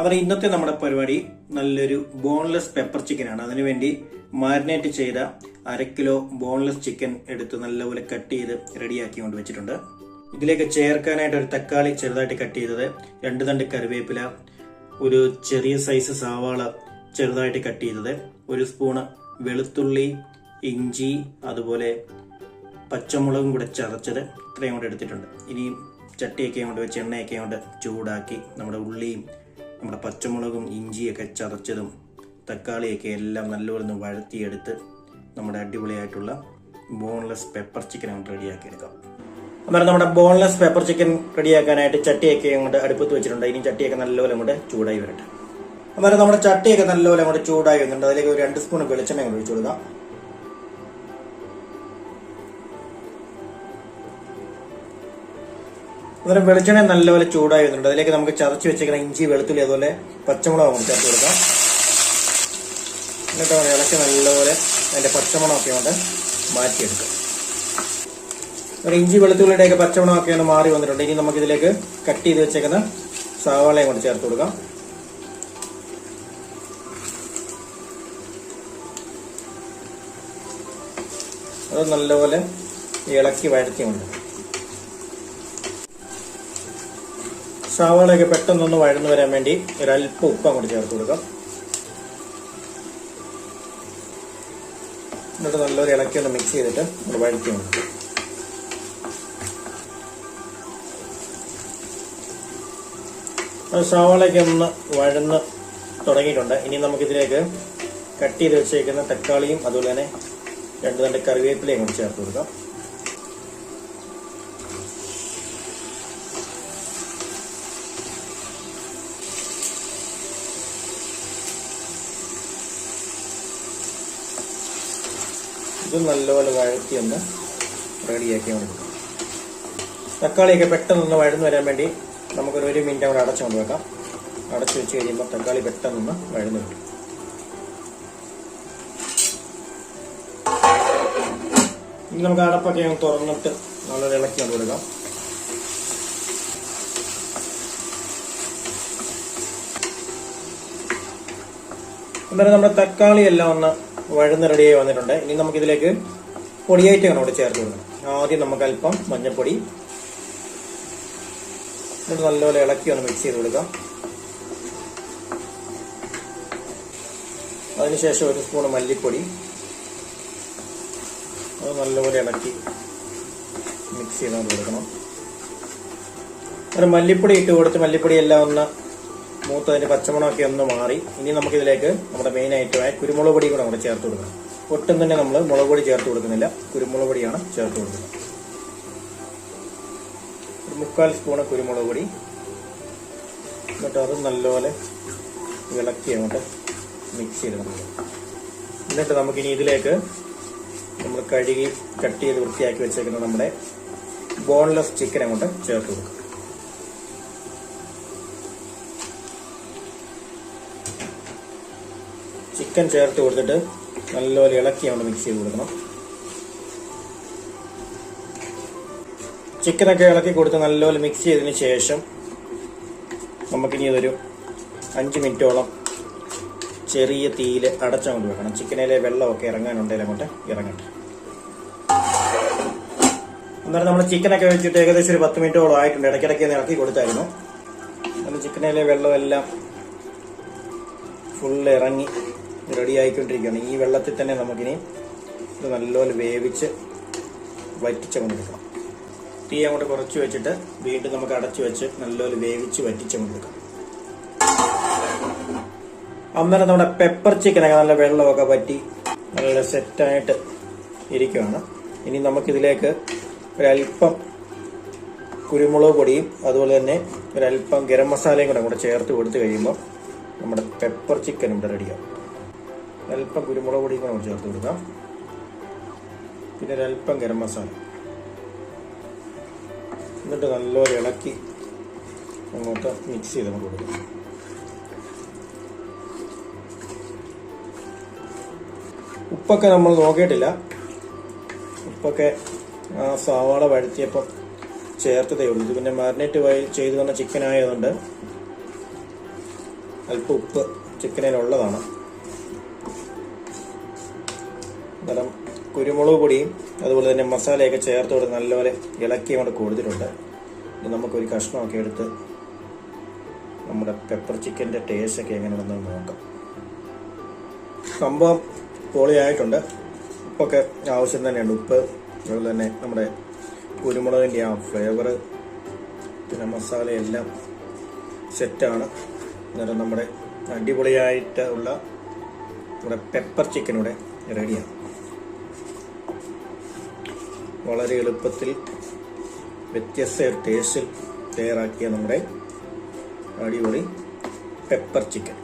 അവർ ഇന്നത്തെ നമ്മുടെ പരിപാടി നല്ലൊരു ബോൺലെസ് പെപ്പർ ചിക്കൻ ആണ്. അതിനുവേണ്ടി മാരിനേറ്റ് ചെയ്ത അര കിലോ ബോൺലെസ് ചിക്കൻ എടുത്ത് നല്ലപോലെ കട്ട് ചെയ്ത് റെഡിയാക്കി കൊണ്ട് വെച്ചിട്ടുണ്ട്. ഇതിലേക്ക് ചേർക്കാനായിട്ട് ഒരു തക്കാളി ചെറുതായിട്ട് കട്ട് ചെയ്തത് രണ്ട് തണ്ട് കറിവേപ്പില ഒരു ചെറിയ സൈസ് സവാള ചെറുതായിട്ട് കട്ട് ചെയ്തത് ഒരു സ്പൂണ് വെളുത്തുള്ളി ഇഞ്ചി അതുപോലെ പച്ചമുളകും കൂടെ ചതച്ചത് ഇത്രയും കൂടെ എടുത്തിട്ടുണ്ട്. ഇനി ചട്ടിയൊക്കെ കൊണ്ട് വെച്ച് എണ്ണയൊക്കെ കൊണ്ട് ചൂടാക്കി നമ്മുടെ ഉള്ളിയും നമ്മുടെ പച്ചമുളകും ഇഞ്ചിയൊക്കെ ചതച്ചതും തക്കാളിയൊക്കെ എല്ലാം നല്ലപോലെ ഒന്ന് വഴത്തിയെടുത്ത് നമ്മുടെ അടിപൊളിയായിട്ടുള്ള ബോൺലെസ് പെപ്പർ ചിക്കൻ നമുക്ക് റെഡിയാക്കി എടുക്കാം അന്നേരം നമ്മുടെ ബോൺലെസ് പെപ്പർ ചിക്കൻ റെഡിയാക്കാനായിട്ട് ചട്ടിയൊക്കെ അങ്ങോട്ട് അടുപ്പത്ത് വെച്ചിട്ടുണ്ട്. ഇനി ചട്ടിയൊക്കെ നല്ലപോലെ അങ്ങോട്ട് ചൂടായി വരട്ടെ. അന്നേരം നമ്മുടെ ചട്ടിയൊക്കെ നല്ലപോലെ അങ്ങോട്ട് ചൂടായി വരുന്നുണ്ട്. അതിലേക്ക് ഒരു രണ്ട് സ്പൂൺ വെളിച്ചെണ്ണ അങ്ങോട്ട് ഒഴിച്ചു കൊടുക്കാം. അന്നേരം വെളിച്ചെണ്ണ നല്ലപോലെ ചൂടായി വരുന്നുണ്ട് അതിലേക്ക് നമുക്ക് ചതച്ച് വെച്ചേക്കുന്ന ഇഞ്ചി വെളുത്തുള്ളി അതുപോലെ പച്ചമുളക് നമുക്ക് ചേർത്ത് കൊടുക്കാം. എന്നിട്ട് ഇളക്കി നല്ലപോലെ അതിന്റെ പച്ചമുളകൊക്കെ കൊണ്ട് മാറ്റിയെടുക്കാം. ഒരു ഇഞ്ചി വെളുത്തുള്ളിയുടെയൊക്കെ പച്ചമുളകൊക്കെ ഒന്ന് മാറി വന്നിട്ടുണ്ട്. ഇനി നമുക്കിതിലേക്ക് കട്ട് ചെയ്ത് വെച്ചേക്കുന്ന സവാളയും കൊണ്ട് ചേർത്ത് കൊടുക്കാം. അത് നല്ലപോലെ ഇളക്കി വഴറ്റി സവാളയൊക്കെ പെട്ടെന്നൊന്ന് വഴന്നു വരാൻ വേണ്ടി ഒരല്പം ഉപ്പ് അങ്ങോട്ട് ചേർത്ത് കൊടുക്കാം. എന്നിട്ട് നല്ലൊരു ഇളക്കി ഒന്ന് മിക്സ് ചെയ്തിട്ട് നമ്മൾ വഴറ്റി കൊടുക്കും. സവാളയൊക്കെ ഒന്ന് വഴന്ന് തുടങ്ങിയിട്ടുണ്ട്. ഇനി നമുക്കിതിലേക്ക് കട്ട് ചെയ്ത് വെച്ചേക്കുന്ന തക്കാളിയും അതുപോലെ തന്നെ രണ്ട് രണ്ട് കറിവേപ്പിലയും കൂടി ചേർത്ത് കൊടുക്കാം. ഇത് നല്ലപോലെ വഴറ്റി ഒന്ന് റെഡിയാക്കി കൊടുക്കാം. തക്കാളിയൊക്കെ പെട്ടെന്നൊന്ന് വഴന്നു വരാൻ വേണ്ടി നമുക്കൊരു ഒരു മിനിറ്റ് അവിടെ അടച്ചു കൊണ്ട് വെക്കാം. അടച്ചു വെച്ച് കഴിയുമ്പോൾ തക്കാളി പെട്ടെന്നൊന്ന് വഴന്നു വരും. ഇനി നമുക്ക് അടപ്പൊക്കെ ഒന്ന് തുറന്നിട്ട് നല്ലൊരു ഇളക്കി കൊണ്ട് കൊടുക്കാം. അന്നേരം നമ്മുടെ തക്കാളി എല്ലാം ഒന്ന് വഴന്ന് റെഡിയായി വന്നിട്ടുണ്ട്. ഇനി നമുക്കിതിലേക്ക് പൊടിയായിട്ടാണ് അവിടെ ചേർത്ത് ആദ്യം നമുക്ക് അല്പം മഞ്ഞൾപ്പൊടി. എന്നിട്ട് നല്ലപോലെ ഇളക്കി ഒന്ന് മിക്സ് ചെയ്ത് കൊടുക്കാം. അതിനുശേഷം ഒരു സ്പൂൺ മല്ലിപ്പൊടി. അത് നല്ലപോലെ ഇളക്കി മിക്സ് ചെയ്ത് കൊടുക്കണം. ഒരു മല്ലിപ്പൊടി ഇട്ട് കൊടുത്ത് മല്ലിപ്പൊടി എല്ലാം ഒന്ന് മൂത്തതിന്റെ പച്ചമുളകൊക്കെ ഒന്ന് മാറി. ഇനി നമുക്കിതിലേക്ക് നമ്മുടെ മെയിൻ ഐറ്റമായ കുരുമുളക് പൊടി കൂടെ നമ്മൾ ചേർത്ത് കൊടുക്കണം ഒട്ടും തന്നെ നമ്മൾ മുളക് പൊടി ചേർത്ത് കൊടുക്കുന്നില്ല. കുരുമുളക് പൊടിയാണ് ചേർത്ത് കൊടുക്കുന്നത്. ഒരു മുക്കാൽ സ്പൂണ് കുരുമുളക് പൊടി. എന്നിട്ട് അത് നല്ലപോലെ ഇളക്കി അങ്ങോട്ട് മിക്സ് ചെയ്ത് കൊടുക്കുക എന്നിട്ട് നമുക്കിനി ഇതിലേക്ക് നമ്മൾ കഴുകി കട്ട് ചെയ്ത് വൃത്തിയാക്കി വെച്ചേക്കുന്ന നമ്മുടെ ബോൺലെസ് ചിക്കൻ അങ്ങോട്ട് ചേർത്ത് കൊടുക്കുക ചിക്കൻ ചേർത്ത് കൊടുത്തിട്ട് നല്ലപോലെ ഇളക്കി അവിടെ മിക്സ് ചെയ്ത് കൊടുക്കണം. ചിക്കനൊക്കെ ഇളക്കി കൊടുത്ത് നല്ലപോലെ മിക്സ് ചെയ്തതിന് ശേഷം നമുക്കിനി ഇതൊരു അഞ്ച് മിനിറ്റോളം ചെറിയ തീയിൽ അടച്ചങ്ങോട്ട് വെക്കണം. ചിക്കനിലെ വെള്ളമൊക്കെ ഇറങ്ങാനുണ്ടെങ്കിൽ അങ്ങോട്ട് ഇറങ്ങട്ടെ. അന്നേരം നമ്മൾ ചിക്കനൊക്കെ വെച്ചിട്ട് ഏകദേശം ഒരു പത്ത് മിനിറ്റോളം ആയിട്ടുണ്ട്. ഇടയ്ക്കിടയ്ക്ക് ഇളക്കി കൊടുത്തായിരുന്നു. അന്നേരം ചിക്കനിലെ വെള്ളമെല്ലാം ഫുള്ള് ഇറങ്ങി. റെഡി ആയിക്കൊണ്ടിരിക്കുകയാണ് ഈ വെള്ളത്തിൽ തന്നെ നമുക്കിനി ഇത് നല്ലപോലെ വേവിച്ച് വറ്റിച്ചങ്ങോട്ടെടുക്കണം തീ അങ്ങോട്ട് കുറച്ച് വെച്ചിട്ട് വീണ്ടും നമുക്ക് അടച്ചു വെച്ച് നല്ലപോലെ വേവിച്ച് വറ്റിച്ചങ്ങോട്ടെടുക്കാം അന്നേരം നമ്മുടെ പെപ്പർ ചിക്കനൊക്കെ നല്ല വെള്ളമൊക്കെ പറ്റി നല്ല സെറ്റായിട്ട് ഇരിക്കുകയാണ് ഇനി നമുക്കിതിലേക്ക് ഒരല്പം കുരുമുളക് പൊടിയും അതുപോലെ തന്നെ ഒരല്പം ഗരം മസാലയും കൂടെ കൂടെ ചേർത്ത് കൊടുത്തു കഴിയുമ്പോൾ നമ്മുടെ പെപ്പർ ചിക്കൻ ഇവിടെ റെഡിയാവും അല്പം കുരുമുളക് പൊടിയും കൂടെ ചേർത്ത് കൊടുക്കാം. പിന്നെ ഒരല്പം ഗരം മസാല. എന്നിട്ട് നല്ലപോലെ ഇളക്കി അങ്ങോട്ട് മിക്സ് ചെയ്ത് നമുക്ക് കൊടുക്കാം. ഉപ്പൊക്കെ നമ്മൾ നോക്കിയിട്ടില്ല. ഉപ്പൊക്കെ ആ സവാള വഴുത്തിയപ്പം ചേർത്തതേ ഉള്ളൂ. ഇത് പിന്നെ മാരിനേറ്റ് ചെയ്ത് തന്ന ചിക്കൻ ആയതുകൊണ്ട് അല്പം ഉപ്പ് ചിക്കനിലുള്ളതാണ് അന്നേരം കുരുമുളക് പൊടിയും അതുപോലെ തന്നെ മസാലയൊക്കെ ചേർത്ത് കൊടുത്ത് നല്ലപോലെ ഇളക്കി അവിടെ കൊടുത്തിട്ടുണ്ട്. ഇനി നമുക്കൊരു കഷ്ണമൊക്കെ എടുത്ത് നമ്മുടെ പെപ്പർ ചിക്കന്റെ ടേസ്റ്റൊക്കെ എങ്ങനെയാണെന്ന് നോക്കാം. സംഭവം പൊളിയായിട്ടുണ്ട്. ഉപ്പൊക്കെ ആവശ്യം തന്നെയുണ്ട്. ഉപ്പ് അതുപോലെ തന്നെ നമ്മുടെ കുരുമുളകിന്റെ ആ ഫ്ലേവർ പിന്നെ മസാലയെല്ലാം സെറ്റാണ് അന്നേരം നമ്മുടെ അടിപൊളിയായിട്ടുള്ള നമ്മുടെ പെപ്പർ ചിക്കൻ ഇവിടെ റെഡിയാണ് വളരെ എളുപ്പത്തിൽ വ്യത്യസ്ത ടേസ്റ്റിൽ തയ്യാറാക്കിയ നമ്മുടെ അടിപൊളി പെപ്പർ ചിക്കൻ